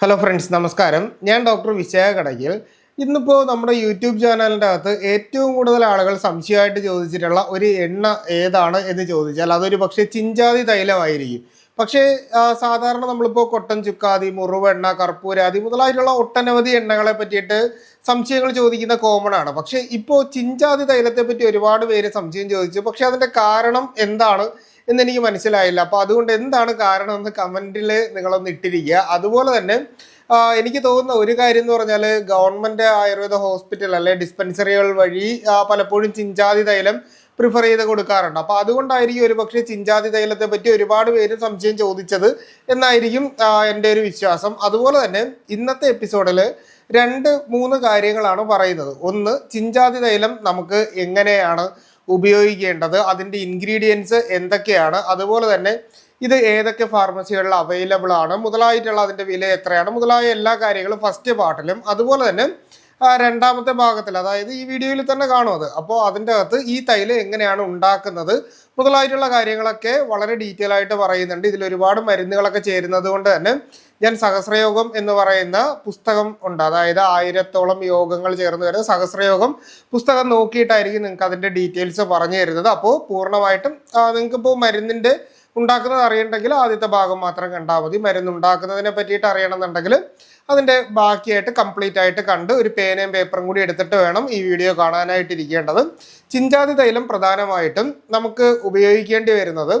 Hello friends നമസ്കാരം. ഞാൻ doctor വിശയ Kadakkal ഇന്നിപ്പോൾ നമ്മുടെ യൂട്യൂബ് ചാനലിന്റെ അകത്ത് ഏറ്റവും കൂടുതൽ ആളുകൾ സംശയമായിട്ട് ചോദിച്ചിട്ടുള്ള ഒരു എണ്ണ ഏതാണ് എന്ന് ചോദിച്ചാൽ അതൊരു പക്ഷേ ചിഞ്ചാതി തൈലമായിരിക്കും. പക്ഷേ സാധാരണ നമ്മളിപ്പോൾ കൊട്ടൻ ചുക്കാതി മുറിവെണ്ണ കർപ്പൂരാതി മുതലായിട്ടുള്ള ഒട്ടനവധി എണ്ണകളെ പറ്റിയിട്ട് സംശയങ്ങൾ ചോദിക്കുന്ന കോമൺ ആണ്. പക്ഷേ ഇപ്പോൾ ചിഞ്ചാതി തൈലത്തെ പറ്റി ഒരുപാട് പേര് സംശയം ചോദിച്ചു. പക്ഷെ അതിന്റെ കാരണം എന്താണ് എന്നെനിക്ക് മനസ്സിലായില്ല. അപ്പോൾ അതുകൊണ്ട് എന്താണ് കാരണം എന്ന് കമന്റിൽ നിങ്ങളൊന്ന് ഇട്ടിരിക്കുക. അതുപോലെ തന്നെ എനിക്ക് തോന്നുന്ന ഒരു കാര്യം എന്ന് പറഞ്ഞാൽ ഗവൺമെന്റ് ആയുർവേദ ഹോസ്പിറ്റൽ അല്ലെ ഡിസ്പെൻസറികൾ വഴി പലപ്പോഴും ചിഞ്ചാതി തൈലം പ്രിഫർ ചെയ്ത് കൊടുക്കാറുണ്ട്. അപ്പോൾ അതുകൊണ്ടായിരിക്കും ഒരു പക്ഷേ ചിഞ്ചാതി തൈലത്തെ പറ്റി ഒരുപാട് പേര് സംശയം ചോദിച്ചത് എന്നായിരിക്കും എന്റെ ഒരു വിശ്വാസം. അതുപോലെ തന്നെ ഇന്നത്തെ എപ്പിസോഡിൽ രണ്ട് മൂന്ന് കാര്യങ്ങളാണ് പറയുന്നത്. ഒന്ന് ചിഞ്ചാതി തൈലം നമുക്ക് എങ്ങനെയാണ് ഉപയോഗിക്കേണ്ടത്? അതിന്റെ ഇൻഗ്രീഡിയൻസ് എന്തൊക്കെയാണ്? അതുപോലെ തന്നെ ഇത് ഏതൊക്കെ ഫാർമസികളിൽ അവൈലബിൾ ആണ്? മുതലായിട്ടുള്ള അതിന്റെ വില എത്രയാണ്? മുതലായ എല്ലാ കാര്യങ്ങളും ഫസ്റ്റ് പാർട്ടിലും അതുപോലെ തന്നെ രണ്ടാമത്തെ ഭാഗത്തിൽ അതായത് ഈ വീഡിയോയിൽ തന്നെ കാണും അത്. അപ്പോൾ അതിന്റെ അകത്ത് ഈ തൈൽ എങ്ങനെയാണ് ഉണ്ടാക്കുന്നത് മുതലായിട്ടുള്ള കാര്യങ്ങളൊക്കെ വളരെ ഡീറ്റെയിൽ ആയിട്ട് പറയുന്നുണ്ട്. ഇതിൽ ഒരുപാട് മരുന്നുകളൊക്കെ ചേരുന്നത് കൊണ്ട് തന്നെ ഞാൻ സഹസ്രയോഗം എന്ന് പറയുന്ന പുസ്തകം ഉണ്ട്. അതായത് ആയിരത്തോളം യോഗങ്ങൾ ചേർന്ന് വരുന്ന സഹസ്രയോഗം പുസ്തകം നോക്കിയിട്ടായിരിക്കും നിങ്ങൾക്ക് അതിന്റെ ഡീറ്റെയിൽസ് പറഞ്ഞു തരുന്നത്. അപ്പോൾ പൂർണമായിട്ടും നിങ്ങൾക്കിപ്പോൾ മരുന്നിന്റെ ഉണ്ടാക്കുന്നത് അറിയണ്ടെങ്കിൽ ആദ്യത്തെ ഭാഗം മാത്രം കണ്ടാൽ മതി. മരുന്ന് ഉണ്ടാക്കുന്നതിനെ പറ്റിയിട്ട് അറിയണമെന്നുണ്ടെങ്കിൽ അതിന്റെ ബാക്കിയായിട്ട് കംപ്ലീറ്റ് ആയിട്ട് കണ്ട് ഒരു പേനയും പേപ്പറും കൂടി എടുത്തിട്ട് വേണം ഈ വീഡിയോ കാണാനായിട്ടിരിക്കേണ്ടത് ചിഞ്ചാതി തൈലം പ്രധാനമായിട്ടും നമുക്ക് ഉപയോഗിക്കേണ്ടി വരുന്നത്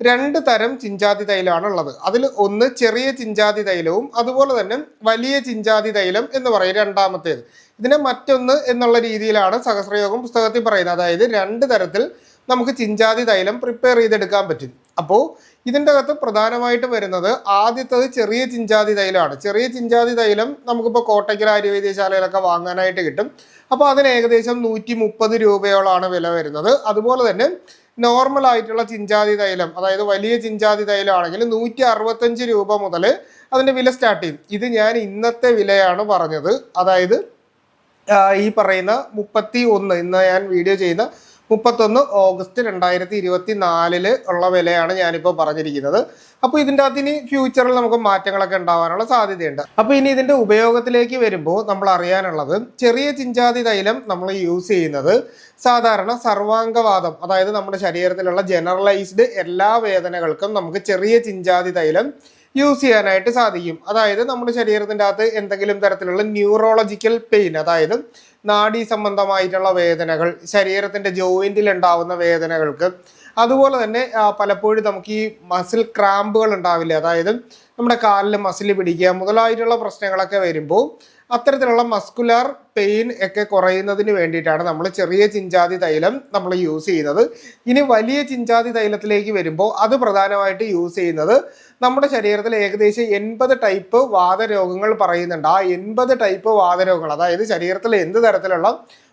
രണ്ട് തരം ചിഞ്ചാതി തൈലമാണ് ഉള്ളത് അതിൽ ഒന്ന് ചെറിയ ചിഞ്ചാതി തൈലവും അതുപോലെ തന്നെ വലിയ ചിഞ്ചാതി തൈലം എന്ന് പറയും രണ്ടാമത്തേത്. ഇതിനെ മറ്റൊന്ന് എന്നുള്ള രീതിയിലാണ് സഹസ്രയോഗം പുസ്തകത്തിൽ പറയുന്നത്. അതായത് രണ്ട് തരത്തിൽ നമുക്ക് ചിഞ്ചാതി തൈലം പ്രിപ്പയർ ചെയ്തെടുക്കാൻ പറ്റും. അപ്പോൾ ഇതിന്റെ അകത്ത് പ്രധാനമായിട്ട് വരുന്നത് ആദ്യത്തത് ചെറിയ ചിഞ്ചാതി തൈലമാണ്. ചെറിയ ചിഞ്ചാതി തൈലം നമുക്കിപ്പോൾ കോട്ടയ്ക്കൽ ആയുർവേദ്യശാലയിലൊക്കെ വാങ്ങാനായിട്ട് കിട്ടും. അപ്പോൾ അതിന് ഏകദേശം നൂറ്റി മുപ്പത് രൂപയോളാണ് വില വരുന്നത്. അതുപോലെ തന്നെ നോർമൽ ആയിട്ടുള്ള ചിഞ്ചാതി തൈലം അതായത് വലിയ ചിഞ്ചാതി തൈലം ആണെങ്കിൽ നൂറ്റി അറുപത്തഞ്ച് രൂപ മുതൽ അതിന്റെ വില സ്റ്റാർട്ട് ചെയ്യും. ഇത് ഞാൻ ഇന്നത്തെ വിലയാണ് പറഞ്ഞത്. അതായത് ഈ പറയുന്ന മുപ്പത്തി ഒന്ന് ഇന്ന് ഞാൻ വീഡിയോ ചെയ്യുന്ന മുപ്പത്തൊന്ന് ഓഗസ്റ്റ് രണ്ടായിരത്തി ഇരുപത്തി നാലിൽ ഉള്ള വിലയാണ് ഞാനിപ്പോൾ പറഞ്ഞിരിക്കുന്നത്. അപ്പോൾ ഇതിന്റെ അകത്ത് ഇനി ഫ്യൂച്ചറിൽ നമുക്ക് മാറ്റങ്ങളൊക്കെ ഉണ്ടാവാനുള്ള സാധ്യതയുണ്ട്. അപ്പോൾ ഇനി ഇതിന്റെ ഉപയോഗത്തിലേക്ക് വരുമ്പോൾ നമ്മൾ അറിയാനുള്ളത് ചെറിയ ചിഞ്ചാതി തൈലം നമ്മൾ യൂസ് ചെയ്യുന്നത് സാധാരണ സർവാംഗവാദം അതായത് നമ്മുടെ ശരീരത്തിലുള്ള ജനറലൈസ്ഡ് എല്ലാ വേദനകൾക്കും നമുക്ക് ചെറിയ ചിഞ്ചാതി തൈലം യൂസ് ചെയ്യാനായിട്ട് സാധിക്കും. അതായത് നമ്മുടെ ശരീരത്തിന്റെ അകത്ത് എന്തെങ്കിലും തരത്തിലുള്ള ന്യൂറോളജിക്കൽ പെയിൻ അതായത് നാഡി സംബന്ധമായിട്ടുള്ള വേദനകൾ ശരീരത്തിന്റെ ജോയിന്റിൽ ഉണ്ടാവുന്ന വേദനകൾക്ക് അതുപോലെ തന്നെ പലപ്പോഴും നമുക്ക് ഈ മസിൽ ക്രാമ്പുകൾ ഉണ്ടാവില്ലേ? അതായത് നമ്മുടെ കാലിൽ മസിൽ പിടിക്കുക മുതലായിട്ടുള്ള പ്രശ്നങ്ങളൊക്കെ വരുമ്പോൾ അത്തരത്തിലുള്ള മസ്കുലാർ പെയിൻ ഒക്കെ കുറയുന്നതിന് വേണ്ടിയിട്ടാണ് നമ്മൾ ചെറിയ ചിഞ്ചാതി തൈലം നമ്മൾ യൂസ് ചെയ്യുന്നത്. ഇനി വലിയ ചിഞ്ചാതി തൈലത്തിലേക്ക് വരുമ്പോൾ അത് പ്രധാനമായിട്ട് യൂസ് ചെയ്യുന്നത് നമ്മുടെ ശരീരത്തിൽ ഏകദേശം എൺപത് ടൈപ്പ് വാതരോഗങ്ങൾ പറയുന്നുണ്ട്. ആ എൺപത് ടൈപ്പ് വാതരോഗങ്ങൾ അതായത് ശരീരത്തിൽ എന്ത് തരത്തിലുള്ള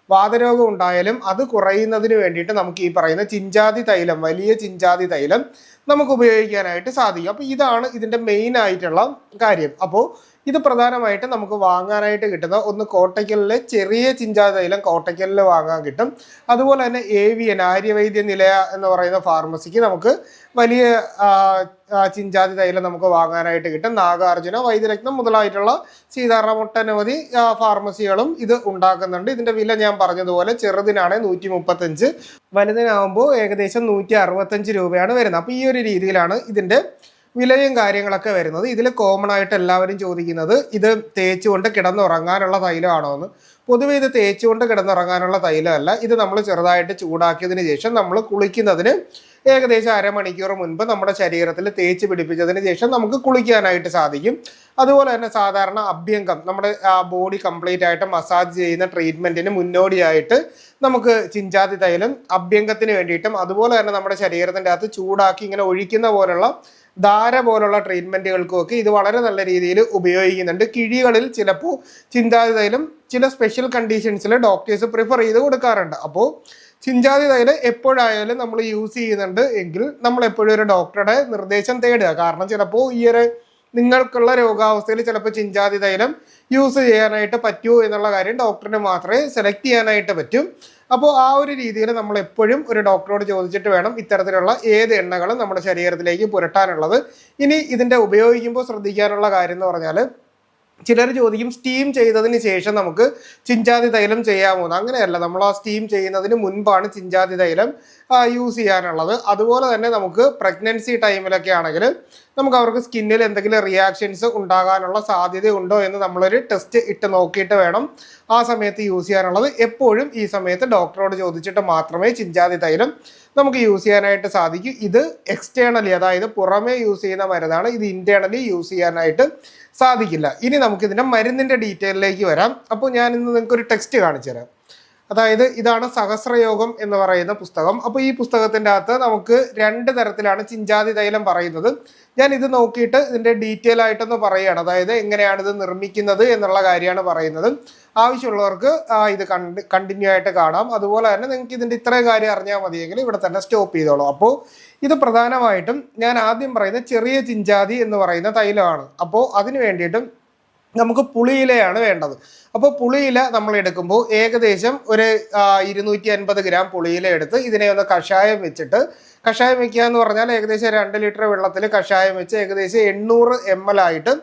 വാതരോഗം ഉണ്ടായാലും അത് കുറയുന്നതിന് വേണ്ടിയിട്ട് നമുക്ക് ഈ പറയുന്ന ചിഞ്ചാതി തൈലം വലിയ ചിഞ്ചാതി തൈലം നമുക്ക് ഉപയോഗിക്കാനായിട്ട് സാധിക്കും. അപ്പോൾ ഇതാണ് ഇതിന്റെ മെയിൻ ആയിട്ടുള്ള കാര്യം. അപ്പോൾ ഇത് പ്രധാനമായിട്ട് നമുക്ക് വാങ്ങാനായിട്ട് കിട്ടുന്ന ഒന്ന് കോട്ടയ്ക്കലിലെ ചെറിയ ചിഞ്ചാ തൈലം കോട്ടയ്ക്കലിൽ വാങ്ങാൻ കിട്ടും. അതുപോലെ തന്നെ ഏവിയൻ ആര്യവൈദ്യ നിലയ എന്ന് പറയുന്ന ഫാർമസിക്ക് നമുക്ക് വലിയ ചിഞ്ചാതി തൈലം നമുക്ക് വാങ്ങാനായിട്ട് കിട്ടും. നാഗാർജുന വൈദ്യരത്നം മുതലായിട്ടുള്ള സീതാറാം ഒട്ടനവധി ഫാർമസികളും ഇത് ഉണ്ടാക്കുന്നുണ്ട്. ഇതിന്റെ വില ഞാൻ പറഞ്ഞതുപോലെ ചെറുതിനാണ് നൂറ്റി മുപ്പത്തഞ്ച് വലുതിനാകുമ്പോൾ ഏകദേശം നൂറ്റി അറുപത്തഞ്ച് രൂപയാണ് വരുന്നത്. അപ്പോൾ ഈ ഒരു രീതിയിലാണ് ഇതിന്റെ വിലയും കാര്യങ്ങളൊക്കെ വരുന്നത്. ഇതിൽ കോമൺ ആയിട്ട് എല്ലാവരും ചോദിക്കുന്നത് ഇത് തേച്ചുകൊണ്ട് കിടന്നുറങ്ങാനുള്ള തൈലമാണോ എന്ന് പൊതുവേ ഇത് തേച്ചുകൊണ്ട് കിടന്നുറങ്ങാനുള്ള തൈലമല്ല. ഇത് നമ്മൾ ചെറുതായിട്ട് ചൂടാക്കിയതിന് ശേഷം നമ്മൾ കുളിക്കുന്നതിന് ഏകദേശം അരമണിക്കൂർ മുൻപ് നമ്മുടെ ശരീരത്തിൽ തേച്ച് പിടിപ്പിച്ചതിന് ശേഷം നമുക്ക് കുളിക്കാനായിട്ട് സാധിക്കും. അതുപോലെ തന്നെ സാധാരണ അഭ്യംഗം നമ്മുടെ ആ ബോഡി കംപ്ലീറ്റ് ആയിട്ട് മസാജ് ചെയ്യുന്ന ട്രീറ്റ്മെന്റിന് മുന്നോടിയായിട്ട് നമുക്ക് ചിഞ്ചാതി തൈലം അഭ്യംഗത്തിന് വേണ്ടിയിട്ടും അതുപോലെ തന്നെ നമ്മുടെ ശരീരത്തിന്റെ അകത്ത് ചൂടാക്കി ഇങ്ങനെ ഒഴിക്കുന്ന പോലുള്ള ധാര പോലുള്ള ട്രീറ്റ്മെന്റുകൾക്കും ഒക്കെ ഇത് വളരെ നല്ല രീതിയിൽ ഉപയോഗിക്കുന്നുണ്ട്. കിഴികളിൽ ചിലപ്പോൾ ചിന്താതി തൈലം ചില സ്പെഷ്യൽ കണ്ടീഷൻസിൽ ഡോക്ടേഴ്സ് പ്രിഫർ ചെയ്ത് കൊടുക്കാറുണ്ട്. അപ്പോൾ ചിഞ്ചാതി എപ്പോഴായാലും നമ്മൾ യൂസ് ചെയ്യുന്നുണ്ട് എങ്കിൽ നമ്മൾ എപ്പോഴും ഒരു ഡോക്ടറുടെ നിർദ്ദേശം തേടുക. കാരണം ചിലപ്പോൾ ഈ ഒരു നിങ്ങൾക്കുള്ള രോഗാവസ്ഥയിൽ ചിലപ്പോൾ ചിഞ്ചാതി തൈലം യൂസ് ചെയ്യാനായിട്ട് പറ്റുമോ എന്നുള്ള കാര്യം ഡോക്ടറിന് മാത്രമേ സെലക്ട് ചെയ്യാനായിട്ട് പറ്റും. അപ്പോൾ ആ ഒരു രീതിയിൽ നമ്മൾ എപ്പോഴും ഒരു ഡോക്ടറോട് ചോദിച്ചിട്ട് വേണം ഇത്തരത്തിലുള്ള ഏത് എണ്ണകളും നമ്മുടെ ശരീരത്തിലേക്ക് പുരട്ടാനുള്ളത്. ഇനി ഇതിന്റെ ഉപയോഗിക്കുമ്പോൾ ശ്രദ്ധിക്കാനുള്ള കാര്യം എന്ന് പറഞ്ഞാൽ ചിലർ ചോദിക്കും സ്റ്റീം ചെയ്തതിന് ശേഷം നമുക്ക് ചിഞ്ചാതി തൈലം ചെയ്യാമോ? അങ്ങനെയല്ല. നമ്മൾ ആ സ്റ്റീം ചെയ്യുന്നതിന് മുൻപാണ് ചിഞ്ചാതി തൈലം യൂസ് ചെയ്യാനുള്ളത്. അതുപോലെ തന്നെ നമുക്ക് പ്രഗ്നൻസി ടൈമിലൊക്കെ ആണെങ്കിൽ നമുക്ക് അവർക്ക് സ്കിന്നിൽ എന്തെങ്കിലും റിയാക്ഷൻസ് ഉണ്ടാകാനുള്ള സാധ്യതയുണ്ടോ എന്ന് നമ്മളൊരു ടെസ്റ്റ് ഇട്ട് നോക്കിയിട്ട് വേണം ആ സമയത്ത് യൂസ് ചെയ്യാനുള്ളത്. എപ്പോഴും ഈ സമയത്ത് ഡോക്ടറോട് ചോദിച്ചിട്ട് മാത്രമേ ചിഞ്ചാതി തൈലം നമുക്ക് യൂസ് ചെയ്യാനായിട്ട് സാധിക്കൂ. ഇത് എക്സ്റ്റേണലി അതായത് പുറമേ യൂസ് ചെയ്യുന്ന മരുന്നാണ്. ഇത് ഇന്റേണലി യൂസ് ചെയ്യാനായിട്ട് സാധിക്കില്ല. ഇനി നമുക്കിതിന്റെ മരുന്നിന്റെ ഡീറ്റെയിലേക്ക് വരാം. അപ്പോൾ ഞാൻ ഇന്ന് നിങ്ങൾക്ക് ഒരു ടെക്സ്റ്റ് കാണിച്ചു തരാം അതായത് ഇതാണ് സഹസ്രയോഗം എന്ന് പറയുന്ന പുസ്തകം. അപ്പോൾ ഈ പുസ്തകത്തിന്റെ അകത്ത് നമുക്ക് രണ്ട് തരത്തിലാണ് ചിഞ്ചാതി തൈലം പറയുന്നത്. ഞാൻ ഇത് നോക്കിയിട്ട് ഇതിന്റെ ഡീറ്റെയിൽ ആയിട്ടൊന്ന് പറയുകയാണ്. അതായത് എങ്ങനെയാണ് ഇത് നിർമ്മിക്കുന്നത് എന്നുള്ള കാര്യമാണ് പറയുന്നത്. ആവശ്യമുള്ളവർക്ക് ഇത് കണ്ട് കണ്ടിന്യൂ ആയിട്ട് കാണാം. അതുപോലെ തന്നെ നിങ്ങൾക്ക് ഇതിന്റെ ഇത്രയും കാര്യം അറിഞ്ഞാൽ മതിയെങ്കിൽ ഇവിടെ തന്നെ സ്റ്റോപ്പ് ചെയ്തോളൂ. അപ്പോൾ ഇത് പ്രധാനമായിട്ടും ഞാൻ ആദ്യം പറയുന്ന ചെറിയ ചിഞ്ചാതി എന്ന് പറയുന്ന തൈലമാണ്. അപ്പോൾ അതിന് വേണ്ടിയിട്ടും നമുക്ക് പുളിയിലയാണ് വേണ്ടത്. അപ്പോൾ പുളിയില നമ്മൾ എടുക്കുമ്പോൾ ഏകദേശം ഒരു ഇരുന്നൂറ്റി അൻപത് ഗ്രാം പുളിയില എടുത്ത് ഇതിനെ ഒന്ന് കഷായം വെച്ചിട്ട് കഷായം വെക്കുക എന്ന് പറഞ്ഞാൽ ഏകദേശം രണ്ട് ലിറ്റർ വെള്ളത്തിൽ കഷായം വെച്ച് ഏകദേശം എണ്ണൂറ് എം എൽ ആയിട്ട്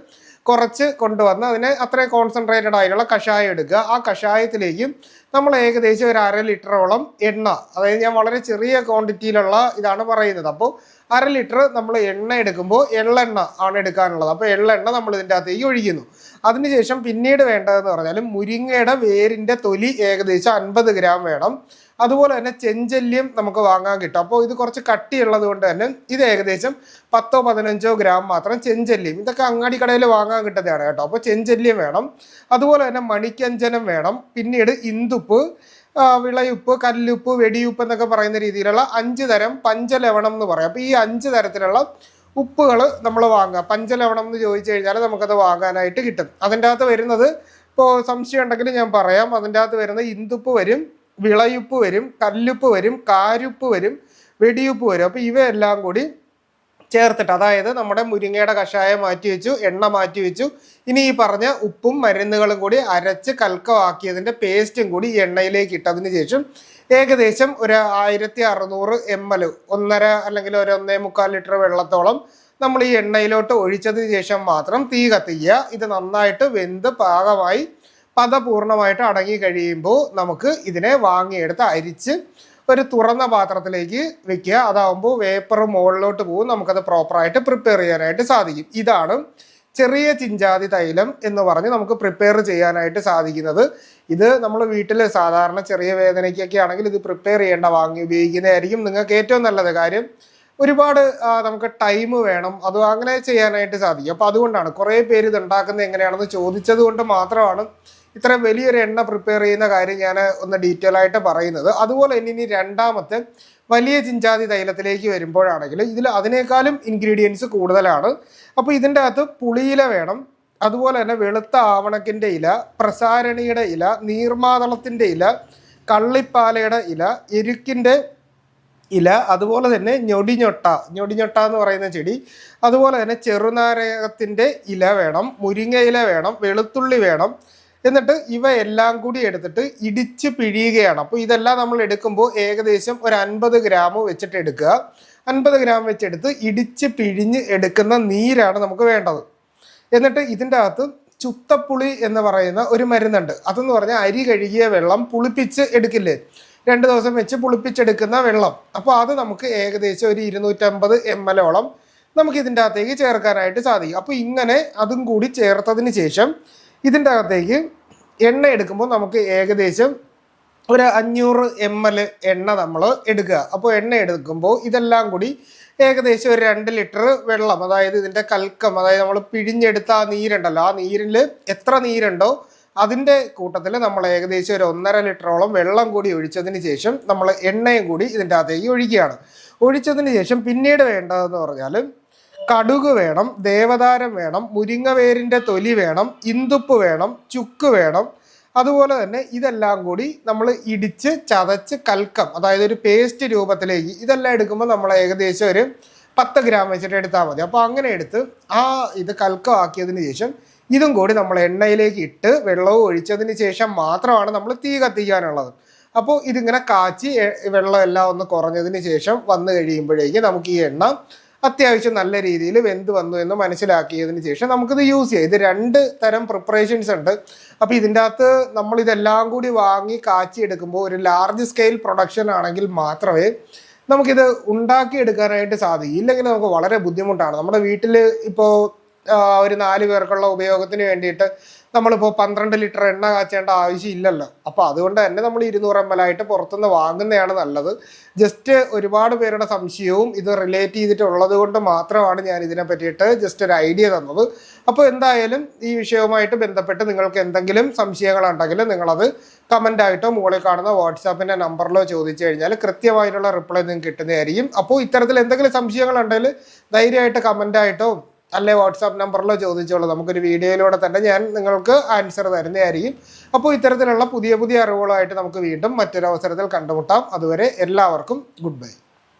കുറച്ച് കൊണ്ടുവന്ന് അതിനെ അത്രയും കോൺസെൻട്രേറ്റഡ് ആയിട്ടുള്ള കഷായം എടുക്കുക. ആ കഷായത്തിലേക്ക് നമ്മൾ ഏകദേശം ഒരു അര ലിറ്ററോളം എണ്ണ അതായത് ഞാൻ വളരെ ചെറിയ ക്വാണ്ടിറ്റിയിലുള്ള ഇതാണ് പറയുന്നത്. അപ്പോൾ അര ലിറ്റർ നമ്മൾ എണ്ണ എടുക്കുമ്പോൾ എള്ളെണ്ണ ആണ് എടുക്കാനുള്ളത്. അപ്പോൾ എള്ളെണ്ണ നമ്മൾ ഇതിന്റെ അകത്തേക്ക് ഒഴിക്കുന്നു. അതിനുശേഷം പിന്നീട് വേണ്ടതെന്ന് പറഞ്ഞാൽ മുരിങ്ങയുടെ വേരിന്റെ തൊലി ഏകദേശം അൻപത് ഗ്രാം വേണം. അതുപോലെ തന്നെ ചെഞ്ചല്യം നമുക്ക് വാങ്ങാൻ കിട്ടും. അപ്പോൾ ഇത് കുറച്ച് കട്ടിയുള്ളത് കൊണ്ട് തന്നെ ഇത് ഏകദേശം പത്തോ പതിനഞ്ചോ ഗ്രാം മാത്രം ചെഞ്ചല്യം. ഇതൊക്കെ അങ്ങാടി കടയിൽ വാങ്ങാൻ കിട്ടുന്നതാണ് കേട്ടോ. അപ്പോൾ ചെഞ്ചല്യം വേണം. അതുപോലെ തന്നെ മണിക്കഞ്ചനം വേണം. പിന്നീട് ഇന്ദുപ്പ് വിളയുപ്പ് കല്ലുപ്പ് വെടിയുപ്പ് എന്നൊക്കെ പറയുന്ന രീതിയിലുള്ള അഞ്ച് തരം പഞ്ചലവണം എന്ന് പറയാം. അപ്പോൾ ഈ അഞ്ച് തരത്തിലുള്ള ഉപ്പുകൾ നമ്മൾ വാങ്ങുക. പഞ്ചലവണം എന്ന് ചോദിച്ചു കഴിഞ്ഞാൽ നമുക്കത് വാങ്ങാനായിട്ട് കിട്ടും. അതിന്റെ അകത്ത് വരുന്നത് ഇപ്പോൾ സംശയം ഉണ്ടെങ്കിൽ ഞാൻ പറയാം. അതിന്റെ അകത്ത് വരുന്നത് ഇന്ദുപ്പ് വരും വിളയുപ്പ് വരും കല്ലുപ്പ് വരും കാരുപ്പ് വരും വെടിയുപ്പ് വരും. അപ്പോൾ ഇവയെല്ലാം കൂടി ചേർത്തിട്ട് അതായത് നമ്മുടെ മുരിങ്ങയുടെ കഷായം മാറ്റി വെച്ചു എണ്ണ മാറ്റി വെച്ചു. ഇനി ഈ പറഞ്ഞ ഉപ്പും മരുന്നുകളും കൂടി അരച്ച് കൽക്കമാക്കിയതിന്റെ പേസ്റ്റും കൂടി എണ്ണയിലേക്ക് ഇട്ടതിന് ശേഷം ഏകദേശം ഒരു ആയിരത്തി അറുന്നൂറ് എം എൽ ഒന്നര അല്ലെങ്കിൽ ഒരു ഒന്നേ മുക്കാൽ ലിറ്റർ വെള്ളത്തോളം നമ്മൾ ഈ എണ്ണയിലോട്ട് ഒഴിച്ചതിന് ശേഷം മാത്രം തീ കത്തിക്കുക. ഇത് നന്നായിട്ട് വെന്ത് പാകമായി പദപൂർണമായിട്ട് അടങ്ങി കഴിയുമ്പോൾ നമുക്ക് ഇതിനെ വാങ്ങിയെടുത്ത് അരിച്ച് ഒരു തുറന്ന പാത്രത്തിലേക്ക് വെക്കുക. അതാവുമ്പോൾ വേപ്പർ മുകളിലോട്ട് പോകും. നമുക്കത് പ്രോപ്പറായിട്ട് പ്രിപ്പയർ ചെയ്യാനായിട്ട് സാധിക്കും. ഇതാണ് ചെറിയ ചിഞ്ചാതി തൈലം എന്ന് പറഞ്ഞ് നമുക്ക് പ്രിപ്പയർ ചെയ്യാനായിട്ട് സാധിക്കുന്നത്. ഇത് നമ്മൾ വീട്ടിൽ സാധാരണ ചെറിയ വേദനയ്ക്കൊക്കെ ആണെങ്കിൽ ഇത് പ്രിപ്പയർ ചെയ്യേണ്ട വാങ്ങി ഉപയോഗിക്കുന്നതായിരിക്കും നിങ്ങൾക്ക് ഏറ്റവും നല്ലത്. കാര്യം ഒരുപാട് നമുക്ക് ടൈം വേണം. അത് അങ്ങനെ ചെയ്യാനായിട്ട് സാധിക്കും. അപ്പോൾ അതുകൊണ്ടാണ് കുറേ പേര് ഇത് ഉണ്ടാക്കുന്നത് എങ്ങനെയാണെന്ന് ചോദിച്ചത് കൊണ്ട് മാത്രമാണ് ഇത്രയും വലിയൊരു എണ്ണ പ്രിപ്പയർ ചെയ്യുന്ന കാര്യം ഞാൻ ഒന്ന് ഡീറ്റെയിൽ ആയിട്ട് പറയുന്നത്. അതുപോലെ തന്നെ ഇനി രണ്ടാമത്തെ വലിയ ചിഞ്ചാതി തൈലത്തിലേക്ക് വരുമ്പോഴാണെങ്കിൽ ഇതിൽ അതിനേക്കാളും ഇൻഗ്രീഡിയൻസ് കൂടുതലാണ്. അപ്പോൾ ഇതിന്റെ അകത്ത് പുളിയില വേണം. അതുപോലെ തന്നെ വെളുത്ത ആവണക്കിന്റെ ഇല പ്രസാരണിയുടെ ഇല നീർമാതളത്തിന്റെ ഇല കള്ളിപ്പാലയുടെ ഇല എരുക്കിന്റെ ഇല അതുപോലെ തന്നെ ഞൊടിഞ്ഞൊട്ട. ഞൊടിഞ്ഞൊട്ട എന്ന് പറയുന്ന ചെടി. അതുപോലെ തന്നെ ചെറുനാരകത്തിന്റെ ഇല വേണം. മുരിങ്ങ ഇല വേണം. വെളുത്തുള്ളി വേണം. എന്നിട്ട് ഇവ എല്ലാം കൂടി എടുത്തിട്ട് ഇടിച്ച് പിഴിയുകയാണ്. അപ്പോൾ ഇതെല്ലാം നമ്മൾ എടുക്കുമ്പോൾ ഏകദേശം ഒരു അൻപത് ഗ്രാം വെച്ചിട്ട് എടുക്കുക. അൻപത് ഗ്രാം വെച്ചെടുത്ത് ഇടിച്ച് പിഴിഞ്ഞ് എടുക്കുന്ന നീരാണ് നമുക്ക് വേണ്ടത്. എന്നിട്ട് ഇതിന്റെ അകത്ത് ചുത്തപ്പുളി എന്ന് പറയുന്ന ഒരു മരുന്നുണ്ട്. അതെന്ന് പറഞ്ഞാൽ അരി കഴുകിയ വെള്ളം പുളിപ്പിച്ച് എടുക്കില്ലേ? രണ്ട് ദിവസം വെച്ച് പുളിപ്പിച്ചെടുക്കുന്ന വെള്ളം. അപ്പോൾ അത് നമുക്ക് ഏകദേശം ഒരു ഇരുന്നൂറ്റമ്പത് എം എൽ ഓളം നമുക്ക് ഇതിന്റെ അകത്തേക്ക് ചേർക്കാനായിട്ട് സാധിക്കും. അപ്പോൾ ഇങ്ങനെ അതും കൂടി ചേർത്തതിന് ശേഷം ഇതിന്റെ അകത്തേക്ക് എണ്ണ എടുക്കുമ്പോൾ നമുക്ക് ഏകദേശം ഒരു അഞ്ഞൂറ് എം എൽ എണ്ണ നമ്മൾ എടുക്കുക. അപ്പോൾ എണ്ണ എടുക്കുമ്പോൾ ഇതെല്ലാം കൂടി ഏകദേശം ഒരു രണ്ട് ലിറ്റർ വെള്ളം അതായത് ഇതിന്റെ കൽക്കം അതായത് നമ്മൾ പിഴിഞ്ഞെടുത്ത ആ നീരുണ്ടല്ലോ ആ നീരിൽ എത്ര നീരുണ്ടോ അതിന്റെ കൂട്ടത്തിൽ നമ്മൾ ഏകദേശം ഒരു ഒന്നര ലിറ്ററോളം വെള്ളം കൂടി ഒഴിച്ചതിന് ശേഷം നമ്മൾ എണ്ണയും കൂടി ഇതിന്റെ അകത്തേക്ക് ഒഴിക്കുകയാണ്. ഒഴിച്ചതിന് ശേഷം പിന്നീട് വേണ്ടതെന്ന് പറഞ്ഞാൽ കടുക് വേണം ദേവതാരം വേണം മുരിങ്ങവേരിന്റെ തൊലി വേണം ഇന്തുപ്പ് വേണം ചുക്ക് വേണം. അതുപോലെ തന്നെ ഇതെല്ലാം കൂടി നമ്മൾ ഇടിച്ച് ചതച്ച് കൽക്കം അതായത് ഒരു പേസ്റ്റ് രൂപത്തിലേക്ക് ഇതെല്ലാം എടുക്കുമ്പോൾ നമ്മൾ ഏകദേശം ഒരു പത്ത് ഗ്രാം വെച്ചിട്ട് എടുത്താൽ മതി. അപ്പോൾ അങ്ങനെ എടുത്ത് ആ ഇത് കൽക്കമാക്കിയതിന് ശേഷം ഇതും കൂടി നമ്മൾ എണ്ണയിലേക്ക് ഇട്ട് വെള്ളവും ഒഴിച്ചതിന് ശേഷം മാത്രമാണ് നമ്മൾ തീ കത്തിക്കാനുള്ളത്. അപ്പോൾ ഇതിങ്ങനെ കാച്ചി വെള്ളം എല്ലാം ഒന്ന് കുറഞ്ഞതിന് ശേഷം വന്നു കഴിയുമ്പോഴേക്ക് നമുക്ക് ഈ എണ്ണ അത്യാവശ്യം നല്ല രീതിയിൽ വെന്ത് വന്നു എന്ന് മനസ്സിലാക്കിയതിന് ശേഷം നമുക്കിത് യൂസ് ചെയ്യാം. ഇത് രണ്ട് തരം പ്രിപ്പറേഷൻസ് ഉണ്ട്. അപ്പോൾ ഇതിന്റെ അകത്ത് നമ്മൾ ഇതെല്ലാം കൂടി വാങ്ങി കാച്ചിയെടുക്കുമ്പോൾ ഒരു ലാർജ് സ്കെയിൽ പ്രൊഡക്ഷൻ ആണെങ്കിൽ മാത്രമേ നമുക്കിത് ഉണ്ടാക്കിയെടുക്കാനായിട്ട് സാധിക്കും. ഇല്ലെങ്കിൽ നമുക്ക് വളരെ ബുദ്ധിമുട്ടാണ്. നമ്മുടെ വീട്ടിൽ ഇപ്പോൾ ഒരു നാല് പേർക്കുള്ള ഉപയോഗത്തിന് വേണ്ടിയിട്ട് നമ്മളിപ്പോൾ പന്ത്രണ്ട് ലിറ്റർ എണ്ണ കാച്ചേണ്ട ആവശ്യമില്ലല്ലോ. അപ്പോൾ അതുകൊണ്ട് തന്നെ നമ്മൾ ഇരുന്നൂറ് എം എൽ ആയിട്ട് പുറത്തുനിന്ന് വാങ്ങുന്നതാണ് നല്ലത്. ജസ്റ്റ് ഒരുപാട് പേരുടെ സംശയവും ഇത് റിലേറ്റ് ചെയ്തിട്ടുള്ളത് കൊണ്ട് മാത്രമാണ് ഞാൻ ഇതിനെ പറ്റിയിട്ട് ജസ്റ്റ് ഒരു ഐഡിയ തന്നത്. അപ്പോൾ എന്തായാലും ഈ വിഷയവുമായിട്ട് ബന്ധപ്പെട്ട് നിങ്ങൾക്ക് എന്തെങ്കിലും സംശയങ്ങളുണ്ടെങ്കിൽ നിങ്ങളത് കമന്റ് ആയിട്ടോ മുകളിൽ കാണുന്ന വാട്സാപ്പിന്റെ നമ്പറിലോ ചോദിച്ചു കഴിഞ്ഞാൽ കൃത്യമായിട്ടുള്ള റിപ്ലൈ നിങ്ങൾക്ക് കിട്ടുന്നതായിരിക്കും. അപ്പോൾ ഇത്തരത്തിൽ എന്തെങ്കിലും സംശയങ്ങളുണ്ടെങ്കിൽ ധൈര്യമായിട്ട് കമന്റ് ആയിട്ടോ അല്ലെ വാട്സാപ്പ് നമ്പറിലോ ചോദിച്ചോളൂ. നമുക്കൊരു വീഡിയോയിലൂടെ തന്നെ ഞാൻ നിങ്ങൾക്ക് ആൻസർ തരുന്നതായിരിക്കും. അപ്പോൾ ഇത്തരത്തിലുള്ള പുതിയ പുതിയ അറിവുകളായിട്ട് നമുക്ക് വീണ്ടും മറ്റൊരവസരത്തിൽ കണ്ടുമുട്ടാം. അതുവരെ എല്ലാവർക്കും ഗുഡ് ബൈ